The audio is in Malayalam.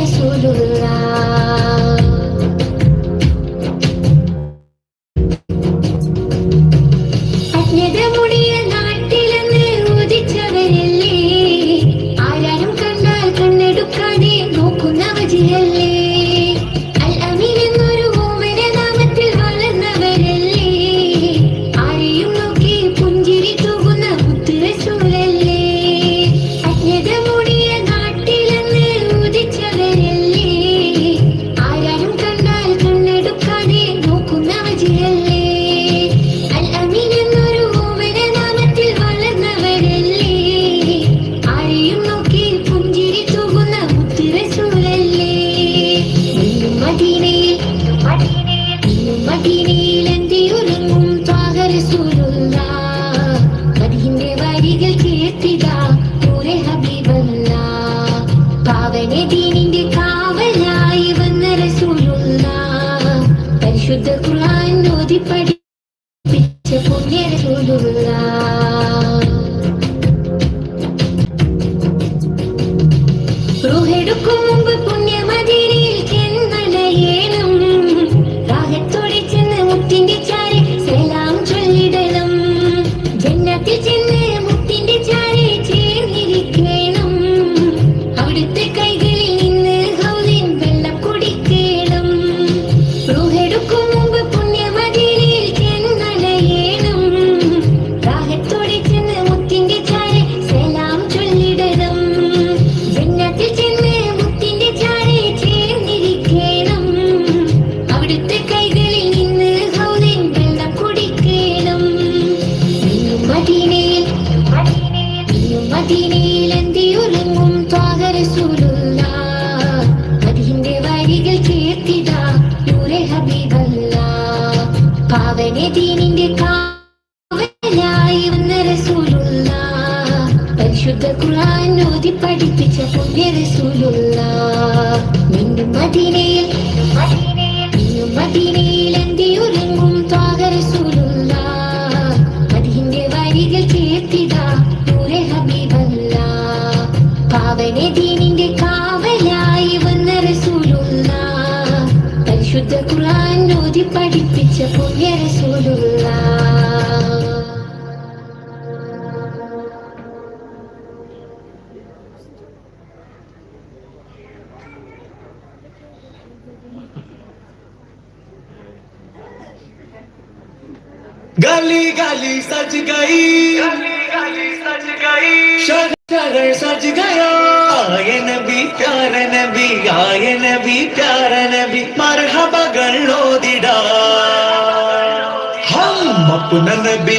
പുണ്യ റസൂലുള്ള അജ്ഞതമുടിയ പരിശുദ്ധ ഖുർആൻ ഓതി പഠിപ്പിച്ച പുണ്യ റസൂലുള്ള. മദീനയിൽ മദീനയിൽ എന്തിയുറങ്ങും ത്വാഹരസൂലുള്ള മദീന്റെ വരികൾ കേട്ടിതാ നൂറെ ഹബീബല്ല. പാവന ദീനിന്റെ കാവലായി വന്ന ഖുർആൻ ഓതി പഠിപ്പിച്ച പുണ്യ റസൂലുള്ള. മദീനയിൽ മദീനയിൽ എന്തിയുറങ്ങും गली गली सज गई। गली गली सज गई। शरण सज गया। आए नबी प्यार नबी आए नबी प्यार नबी मरहबा गलो दिडा हम अपना नबी